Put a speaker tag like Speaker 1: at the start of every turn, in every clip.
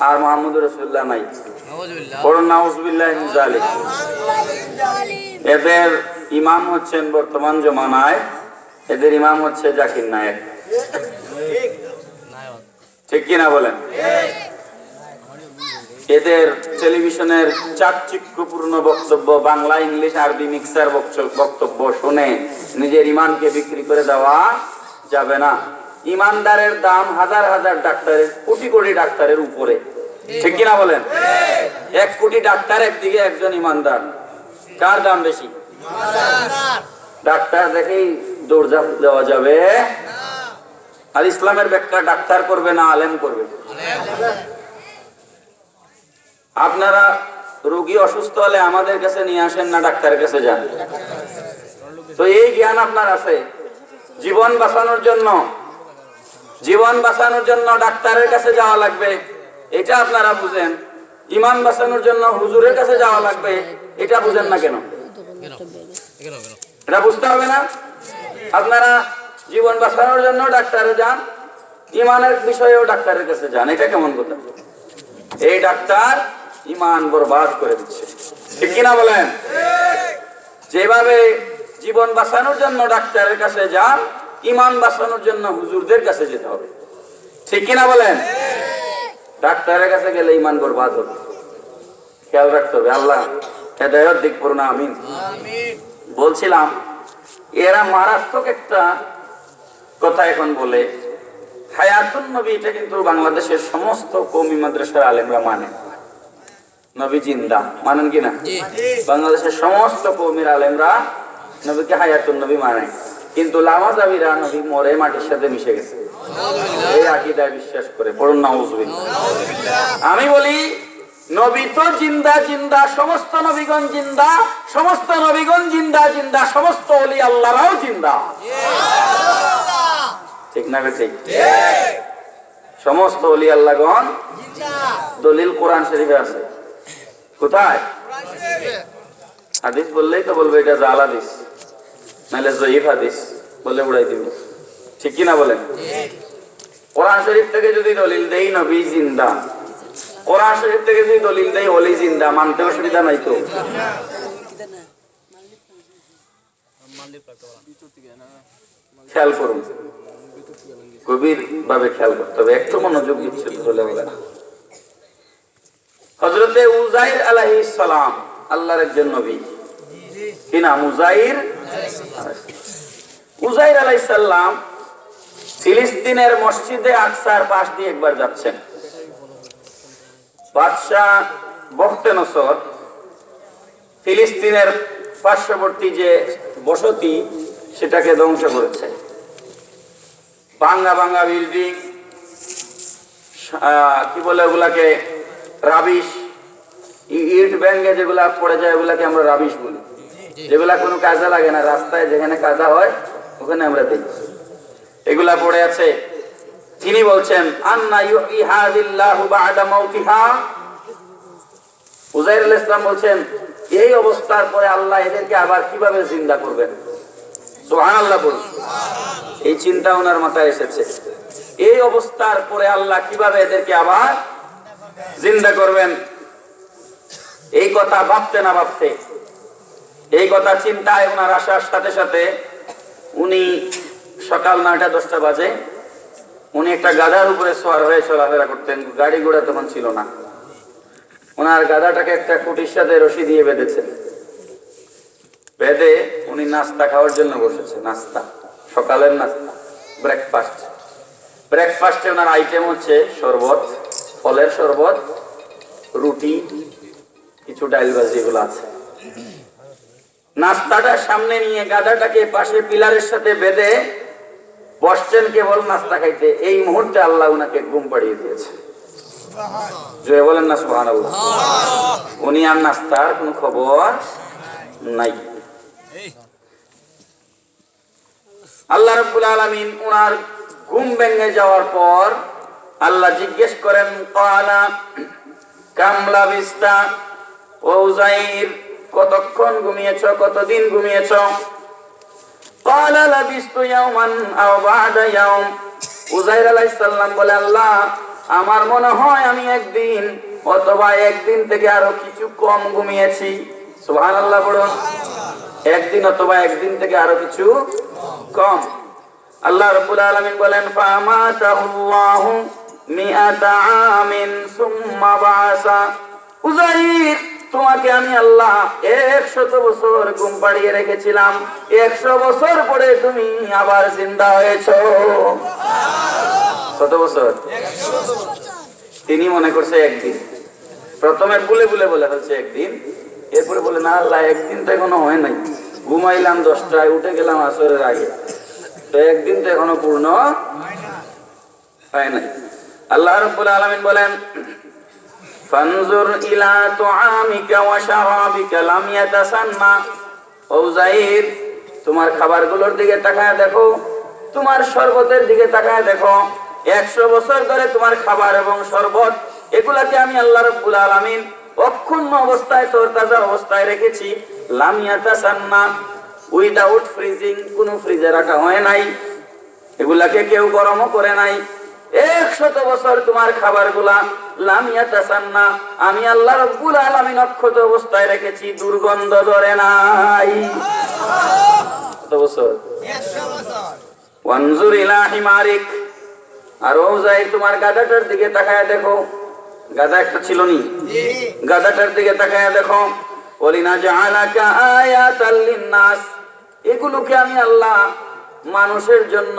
Speaker 1: আর মুহাম্মদুর রাসূলুল্লাহ নাই। এদের ইমাম হচ্ছেন বর্তমান জমানায়। এদের ইমাম হচ্ছে জাকির নায়েক। ঠিক কিনা বলেন? এদের টেলিভিশনের চাকচিক্যপূর্ণ বক্তব্য বাংলা ইংলিশ আরবি মিক্সার বক্ত- বক্তব্য শুনে নিজের ইমানকে বিক্রি করে দেওয়া যাবে না। ইমানদারের দাম হাজার হাজার ডাক্তারের কোটি কোটি ডাক্তারের উপরে। ঠিক কিনা বলেন? এক কোটি ডাক্তার একদিকে একজন ইমানদার। কার দাম বেশি? ডাক্তার দেখেই দৌড়ঝাঁপ দেওয়া যাবে। আর ইসলামের ব্যাখ্যা ডাক্তার করবে না আলেম করবে। আপনারা রোগী অসুস্থ হলে আমাদের কাছে নিয়ে আসেন না ডাক্তারের কাছে যান। তো এই জ্ঞান আপনার আছে। জীবন বাঁচানোর জন্য জীবন বাঁচানোর জন্য ডাক্তারের কাছে যাওয়া লাগবে, এটা আপনারা বুঝেন। ইমান বাঁচানোর জন্য হুজুরের কাছে যাওয়া লাগবে, এটা বুঝেন না কেন? এটা বুঝতে হবে না? আপনারা জীবন বাঁচানোর জন্য ডাক্তারে যান, ইমানের বিষয়েও ডাক্তারের কাছে যান, এটা কেমন কথা? এই ডাক্তার ইমান বরবাদ করে দিচ্ছে। ঠিক কিনা বলেন? যেভাবে জীবন বাঁচানোর জন্য ডাক্তারের কাছে যান ইমান বাঁচানোর জন্য হুজুরদের কাছে যেতে হবে। ঠিক কিনা বলেন? ডাক্তারের কাছে গেলে ইমান বরবাদ হবে। খেয়াল রাখতে হবে আল্লাহ হেদায়ত দিক করুন আমিন। বলছিলাম এরা মারাত্মক একটা কথা এখন বলে হায়াতুন নবী এটা কিন্তু বাংলাদেশের সমস্ত কৌমি মাদ্রাসার আলেমরা মানে। নবী জিন্দা মানেন কিনা? বাংলাদেশের সমস্ত কৌমির আলেমরা নবীকে হায়াতুন নবী মানে। কিন্তু লামাজাবিরা নবী মরে মাটির সাথে মিশে গেছে। এই আকিদায় বিশ্বাস করে পড়ুন না আমি বলি নবী তো জিন্দা জিন্দা সমস্ত নবীগণ জিন্দা সমস্ত নবীগণ জিন্দা জিন্দা সমস্ত অলি আল্লাহরাও জিন্দা। ঠিক না ঠিক সমস্ত অলি আল্লাহগণ দলিল কোরআন শরীফে আছে। কোথায়? হাদিস বললেই তো বলবে এটা জাল হাদিস নাহলে জয়ীফ হাদিস। বলে উড়াই দিবে। ঠিক কি না বলেন? কোরআন শরীফ থেকে যদি দলিল দেই নবী জিন্দা। কোরআন শরীফ থেকে যদি দলিল দেই অলি জিন্দা, মানতে অসুবিধা নাই তো? খেয়াল করুন। গভীর ভাবে খেয়াল করতে হবে। একটু মনোযোগ দিচ্ছে হলে হবে হজরতে উজাইর আলাহি সালাম, আল্লাহর একজন নবী। কি নাম? উজাইর উজাইর আলাই সাল্লাম ফিলিস্তিনের মসজিদে আকসার পাশ দিয়ে একবার যাচ্ছেন। বাদশাহ ফিলিস্তিনের পার্শ্ববর্তী যে বসতি, সেটাকে ধ্বংস করেছে। ভাঙ্গা ভাঙ্গা বিল্ডিং কি বলে ওগুলাকে, রাবিশ ইট ব্যাঙ্গে যেগুলা পড়ে যায়, ওগুলাকে আমরা রাবিশ বলি। যেগুলা কোনো কাজে লাগে না, রাস্তায় যেখানে কাজা হয় ওখানে আমরা দেখি। এগুলা পড়ে আছে। তিনি বলছেন, আন্না বলছেন, এই অবস্থার পরে আল্লাহ এদেরকে আবার কীভাবে জিন্দা করবেন? এই চিন্তা ওনার মাথায় এসেছে। এই অবস্থার পরে আল্লাহ কীভাবে এদেরকে আবার জিন্দা করবেন? এই কথা ভাবতে না ভাবতে, এই কথা চিন্তায় ওনার আসার সাথে সাথে উনি সকাল নয়টা, দশটা বাজে। উনি একটা গাধার উপরে সোয়ার হয়ে চলাফেরা করতেন, গাড়ি ঘোড়া তখন ছিল না। ওনার গাধাটাকে একটা কুটির সাথে রশি দিয়ে বেঁধেছেন বেঁধে উনি নাস্তা খাওয়ার জন্য বসেছে, নাস্তা, সকালের নাস্তা ব্রেকফাস্ট ব্রেকফাস্টে ওনার আইটেম হচ্ছে শরবত, ফলের শরবত, রুটি, কিছু ডাইল ভাজি এগুলো আছে। নাস্তাটা সামনে নিয়ে গাধাটাকে পাশে পিলারের সাথে বেঁধে বসছেন কেবল নাস্তা খাইতে। এই মুহূর্তে আল্লাহ উনাকে ঘুম পাড়িয়ে দিয়েছে। জয় বলেন না সুহান উনি আর নাস্তার খবর নাই। আল্লাহ রব্বুল আলমিন উনার ঘুম ভেঙে যাওয়ার পর আল্লাহ জিজ্ঞেস করেন, কালা কামলা বিস্তা ও উজাইর কতক্ষণ ঘুমিয়েছ কতদিন ঘুমিয়েছ قال لبثت يوما أو بعد يوم উজাইর আলাইসাল্লাম বলে আল্লাহ আমার মনে হয় আমি একদিন অথবা একদিন থেকে আরো কিছু কম ঘুমিয়েছি সুহান আল্লাহ বলুন একদিন অথবা একদিন থেকে আরো কিছু কম আল্লাহ রাব্বুল আলামিন বলেন ফামাতাহুল্লাহু মিআতা আমিন সুম্মা বাসা উজাইর তোমাকে আমি আল্লাহ একশত বছর ঘুম পাড়িয়ে রেখেছিলাম। একশো বছর পরে তুমি আবার জিন্দা হয়েছ। কত বছর? তিনি মনে করছে একদিন। প্রথমে বলে বলে বলে হচ্ছে একদিন। এরপরে বলে, না আল্লাহ, একদিন তো এখনও হয় নাই। ঘুমাইলাম দশটায়, উঠে গেলাম আসরের আগে। তো একদিন তো এখনও পূর্ণ হয় নাই। আল্লাহ রব্বুল আলামিন বলেন ইলা তুআমিকা ওয়া শারাবিকা লাম ইয়াতাসান্না। ও যায়েদ তোমার খাবারগুলোর দিকে তাকায় দেখো, তোমার শরবতের দিকে তাকায় দেখো। একশো বছর ধরে তোমার খাবার এবং শরবত, এগুলাকে আমি আল্লাহ রব্বুল আলামিন অক্ষুণ্ণ অবস্থায় তোর তাজা অবস্থায় রেখেছি। লাম ইয়াতাসান্না, উইদাউট ফ্রিজিং, কোনো ফ্রিজে রাখা হয় নাই। এগুলাকে কেউ গরমও করে নাই। একশত বছর তোমার খাবারগুলা লামিয়াতাসান্না আমি আল্লাহ রব্বুল আলামিন অক্ষত অবস্থায় রেখেছি, দুর্গন্ধ ধরে নাই। বছর? আর ও তোমার গাদাটার দিকে তাকায় দেখো। গাদা একটা ছিল গাদাটার দিকে তাকায় দেখো। লিন্নাস। এগুলোকে আমি আল্লাহ মানুষের জন্য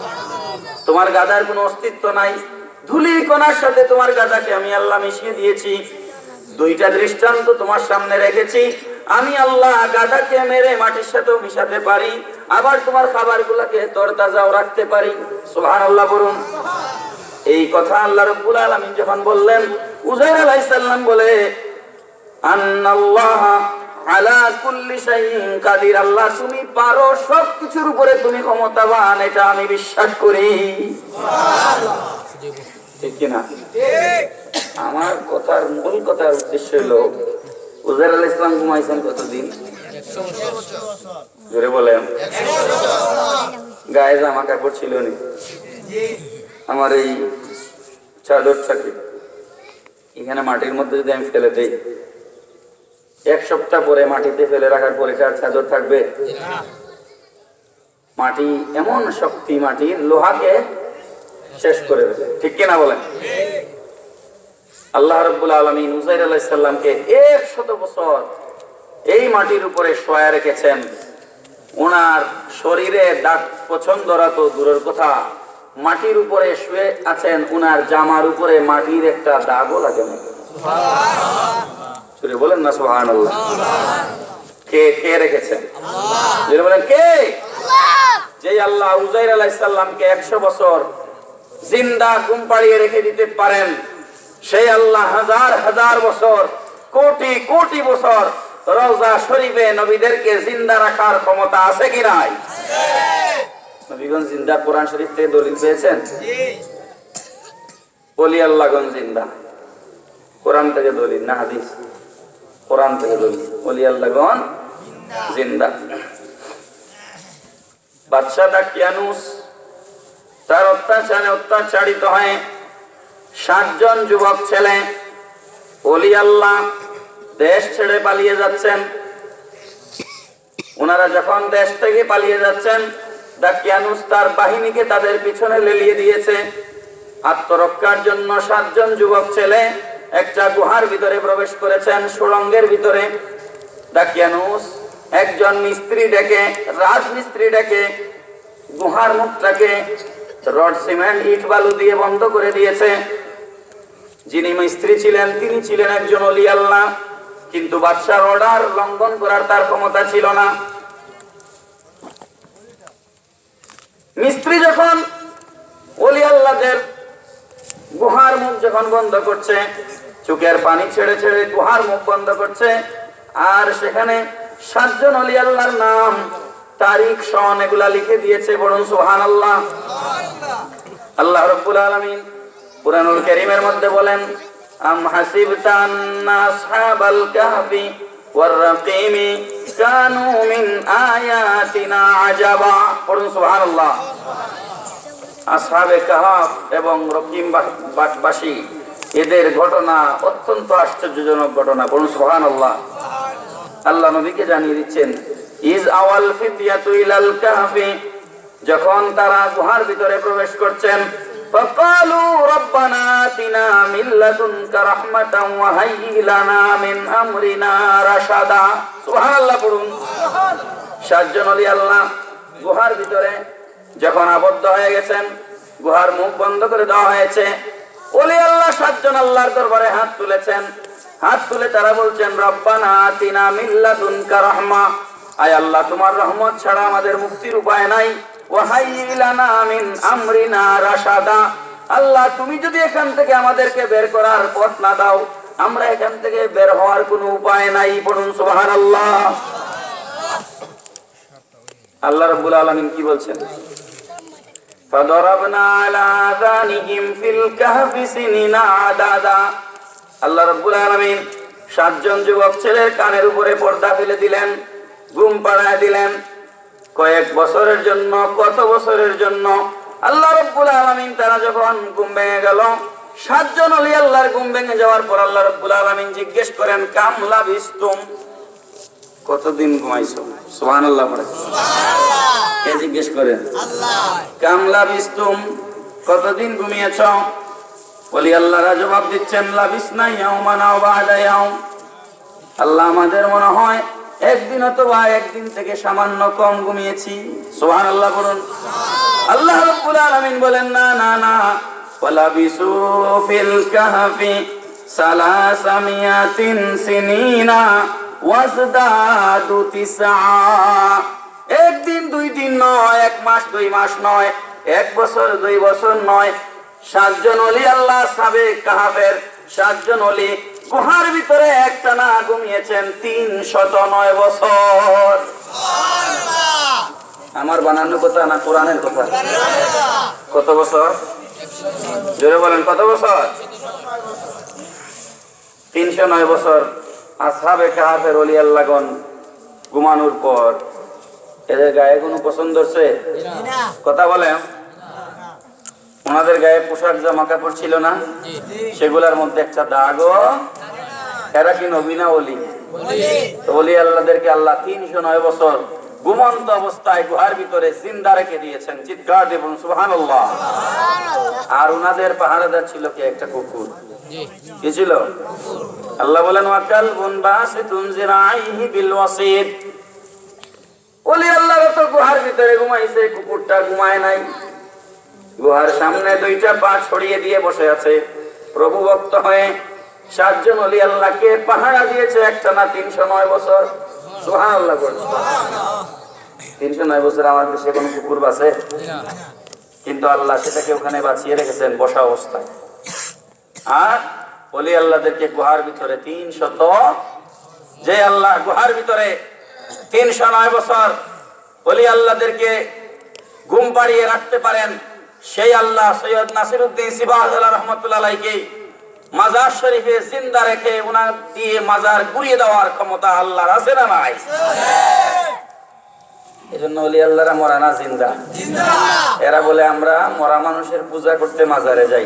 Speaker 1: তোমার গাদার কোনো অস্তিত্ব নাই। ধুলি কণার সাথে তোমার গাদাকে আমি আল্লাহ মিশিয়ে দিয়েছি। দুইটা দৃষ্টান্ত তোমার সামনে রেখেছি। আমি আল্লাহ গাদাকে মেরে মাটির সাথেও মিশাতে পারি। আবার তোমার খাবারগুলোকে তরতাজাও রাখতে পারি। সুবহান আল্লাহ বলুন এই কথা আল্লাহ রব্বুল আলামিন যখন বললেন উজাইর আলাইহিস সালাম বলে, আন্নাল্লাহ আলা আল্লাহ তুমি পারো সব কিছুর উপরে তুমি ক্ষমতাবান, এটা আমি বিশ্বাস করি। ঠিক আমার কথার মূল কথার উদ্দেশ্য কতদিন? বলেন। গায়ে জামা কাপড় ছিল আমার এই চাদরটাকে এখানে মাটির মধ্যে যদি আমি ফেলে দেই এক সপ্তাহ পরে মাটিতে ফেলে রাখার পরে কার চাদর থাকবে। মাটি, এমন শক্তি মাটির লোহাকে শেষ করে দেবে। ঠিক কিনা বলেন? আল্লাহ রব্বুল আলমী উজাইর আলাহ সাল্লামকে এক শত বছর এই মাটির উপরে শোয়া রেখেছেন। ওনার শরীরে দাগ পছন্দরা তো দূরের কথা। মাটির উপরে শুয়ে আছেন ওনার জামার উপরে মাটির একটা দাগও লাগে না সুরে বলেন না সোহান কে কে রেখেছেন বলেন কে? যে আল্লাহ উজাইর আলাইহিস সালামকে একশো বছর জিন্দা পাড়িয়ে রেখে দিতে পারেন সেই আল্লাহ হাজার হাজার বছর কোটি কোটি বছর রওজা শরীফে নবীদেরকে জিন্দা রাখার ক্ষমতা আছে কি নাই? নবীগঞ্জ জিন্দা কোরআন শরীফ থেকে দলিল পেয়েছেন? বলি আল্লাহগঞ্জ জিন্দা। কোরআন থেকে দলিল না হাদিস? কোরআন থেকে বলি আল্লাহগণ জিন্দা। বাদশাহ দাকিয়ানুস তার অত্যাচারে অত্যাচারিত হয়ে। সাতজন যুবক ছেলে অলি আল্লাহ দেশ ছেড়ে পালিয়ে যাচ্ছেন। ওনারা যখন দেশ থেকে পালিয়ে যাচ্ছেন দাকিয়ানুস তার বাহিনীকে তাদের পিছনে লেলিয়ে দিয়েছে। আত্মরক্ষার জন্য সাতজন যুবক ছেলে একটা গুহার ভিতরে প্রবেশ করেছেন, সুড়ঙ্গের ভিতরে। দাকিয়ানুস একজন মিস্ত্রি ডেকে, রাজমিস্ত্রি ডেকে, গুহার মুখটাকে রড, সিমেন্ট, ইট, বালু দিয়ে বন্ধ করে দিয়েছে। যিনি মিস্ত্রি ছিলেন, তিনি ছিলেন একজন অলি আল্লাহ। কিন্তু বাদশার অর্ডার লঙ্ঘন করার তার ক্ষমতা ছিল না। মিস্ত্রি যখন অলি আল্লাহদের গুহার মুখ যখন বন্ধ করছে চোখের পানি ছেড়ে ছেড়ে গুহার মুখ বন্ধ করছে। আর সেখানে সাতজন অলি আল্লাহর নাম, তারিখ সন এগুলা লিখে দিয়েছে বলুন সুহান আল্লাহ আল্লাহ রব্বুল আলামিন পুরানুল কারীমের মধ্যে বলেন, আম হাসিবতা আন্না আসহাবাল কাহফি কানু মিন আয়াতিনা আজাবা। পড়ুন সুবহানাল্লাহ। আসহাবে কাহাফ এবং রকিম বাসী এদের ঘটনা অত্যন্ত আশ্চর্যজনক ঘটনা বলুন সুবহানাল্লাহ আল্লাহ নবীকে জানিয়ে দিচ্ছেন ইজ আওয়াল ফিতিয়াতু ইলাল কাহফি যখন তারা গুহার ভিতরে প্রবেশ করছেন فقالوا ربنا آتنا من لدنك رحمة وهيئ لنا من أمرنا رشدا سبحان الله পড়ুন সাতজন অলি আল্লাহ গুহার ভিতরে যখন আবদ্ধ হয়ে গেছেন গুহার মুখ বন্ধ করে দেওয়া হয়েছে অলি আল্লাহ সাতজন আল্লাহর দরবারে হাত তুলেছেন। হাত তুলে তারা বলছেন, রব্বানা আতিনা মিল্লাদুনকা রহমা। আয় আল্লাহ, তোমার রহমত ছাড়া আমাদের মুক্তির উপায় নাই। ওয়াহাইলানা আমরিনা রাশাদা। আল্লাহ, তুমি যদি এখান থেকে আমাদেরকে বের করার পথ না দাও, আমরা এখান থেকে বের হওয়ার কোনো উপায় নাই পড়ুন সুবহানাল্লাহ। আল্লাহ রাব্বুল আলামিন কি বলছেন? فضربنا على آذانهم في الكهف سنين عددا আল্লাহ রাব্বুল আলামিন সাতজন যুবক ছেলের কানের উপরে পর্দা ফেলে দিলেন ঘুম পাড়ায় দিলেন কয়েক বছরের জন্য কত বছরের জন্য আল্লাহ রব্বুল আলামিন তারা যখন ঘুম ভেঙে গেল সাতজন অলি আল্লাহর ঘুম ভেঙে যাওয়ার পর আল্লাহ রব্বুল আলামিন জিজ্ঞেস করেন কামলা বিস্তুম কতদিন ঘুমাইছো? সুবহানাল্লাহ পড়ে কে জিজ্ঞেস করেন কামলা বিস্তুম কতদিন ঘুমিয়েছ? বলি, আল্লাহরা জবাব দিচ্ছেন, লাবিস নাই মানাও বাদায়াও আল্লাহ আমাদের মনে হয় একদিন অথবা একদিন থেকে সামান্য কম ঘুমিয়েছি। সোহান আল্লাহ বলুন। আল্লাহ রব্বুল আলামিন বলেন, না না না। ওয়ালাবিসু ফিল কাহফি সালাসামিয়াতিন সিনিনা। ওয়াজদাদু তিসআ। একদিন দুই দিন নয় এক মাস দুই মাস নয় এক বছর দুই বছর নয়। সাতজন অলি আল্লাহ সাবে কাহাবের সাতজন অলি গুহার ভিতরে একটা না ঘুমিয়েছেন তিন শত নয় বছর। আমার বানানো কথা না কোরআনের কথা? কত বছর? জোরে বলেন কত বছর? তিনশো নয় বছর। আসহাবে কাহাফের অলি আল্লাগন ঘুমানোর পর এদের গায়ে কোনো পছন্দ হচ্ছে? কথা বলেন। ওনাদের গায়ে পোশাক জামা কাপড় ছিল না? সেগুলার মধ্যে একটা দাগও এরা কি নবীনা অলি? অলি। আল্লাহদেরকে আল্লাহ তিনশো নয় বছর ঘুমন্ত অবস্থায় গুহার ভিতরে জিন্দা রেখে দিয়েছেন চিৎকার দেবন সুহান আর ওনাদের পাহাড়াদার ছিল কি একটা কুকুর? কি ছিল? আল্লাহ বলেন, ওয়াকাল বুন বাসিতুন জিরাইহি ওলি আল্লাহর তো গুহার ভিতরে ঘুমাইছে, কুকুরটা ঘুমায় নাই। গুহার সামনে দুইটা পা ছড়িয়ে দিয়ে বসে আছে। প্রভু ভক্ত হয়ে সাতজন অলি আল্লাহকে পাহারা দিয়েছে, একটা না তিনশো নয় বছর। সুহান আল্লাহ তিনশো নয় বছর আমার দেশে কোনো কুকুর বাসে কিন্তু আল্লাহ সেটাকে ওখানে বাঁচিয়ে রেখেছেন, বসা অবস্থায়। আর অলি আল্লাহদেরকে গুহার ভিতরে তিন শত যে আল্লাহ গুহার ভিতরে তিনশো নয় বছর অলি আল্লাহদেরকে ঘুম পাড়িয়ে রাখতে পারেন, সেই আল্লাহ সৈয়দ নাসির উদ্দিন সিবাহুল্লাহ রহমতুল্লাহকে মাজার শরীফে জিন্দা রেখে ওনার দিয়ে মাজার ঘুরিয়ে দেওয়ার ক্ষমতা আল্লাহর আছে না নাই? এই অলি আল্লাহরা মরা না জিন্দা। এরা বলে আমরা মরা মানুষের পূজা করতে মাজারে যাই।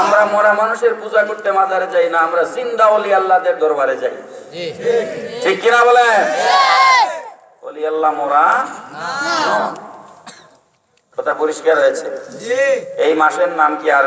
Speaker 1: আমরা মরা মানুষের পূজা করতে মাজারে যাই না আমরা জিন্দা অলি আল্লাহদের দরবারে যাই। ঠিক কিনা বলে? অলি আল্লাহ মোরা কথা পরিষ্কার হয়েছে। এই মাসের নাম কি আর